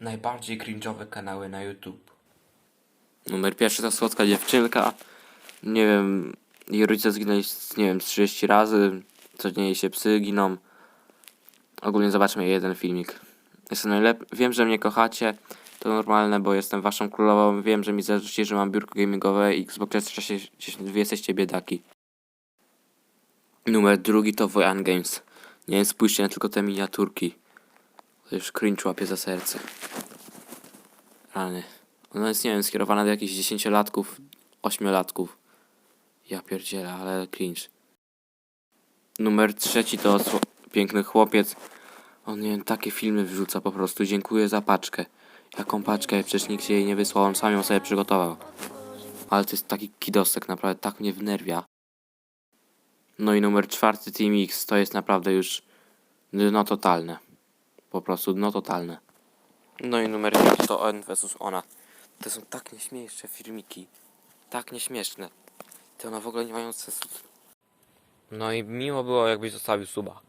najbardziej cringe'owe kanały na YouTube. Numer pierwszy to słodka dziewczynka. Nie wiem, jej rodzice zginęli, nie wiem, z 30 razy. Codziennie się psy giną. Ogólnie zobaczmy jeden filmik. Jestem najlep... Wiem, że mnie kochacie. To normalne, bo jestem waszą królową. Wiem, że mi zależy, że mam biurko gamingowe i Xbox 360. Wy jesteście biedaki. Numer drugi to Wojan Games. Nie wiem, spójrzcie na tylko te miniaturki. To już cringe łapie za serce. Rany. Ono jest, nie wiem, skierowane do jakichś dziesięciolatków, ośmiolatków. Ja pierdzielę, ale cringe. Numer trzeci to piękny chłopiec. On, nie wiem, takie filmy wrzuca po prostu. Dziękuję za paczkę. Jaką paczkę? Przecież nikt jej nie wysłał, on sam ją sobie przygotował. Ale to jest taki kidosek, naprawdę tak mnie wnerwia. No i numer czwarty Team X to jest naprawdę już dno totalne. Po prostu dno totalne. No i numer 5 to on versus ona. To są tak nieśmieszne filmiki. Tak nieśmieszne. Te one w ogóle nie mają sensu. No i miło było jakbyś zostawił suba.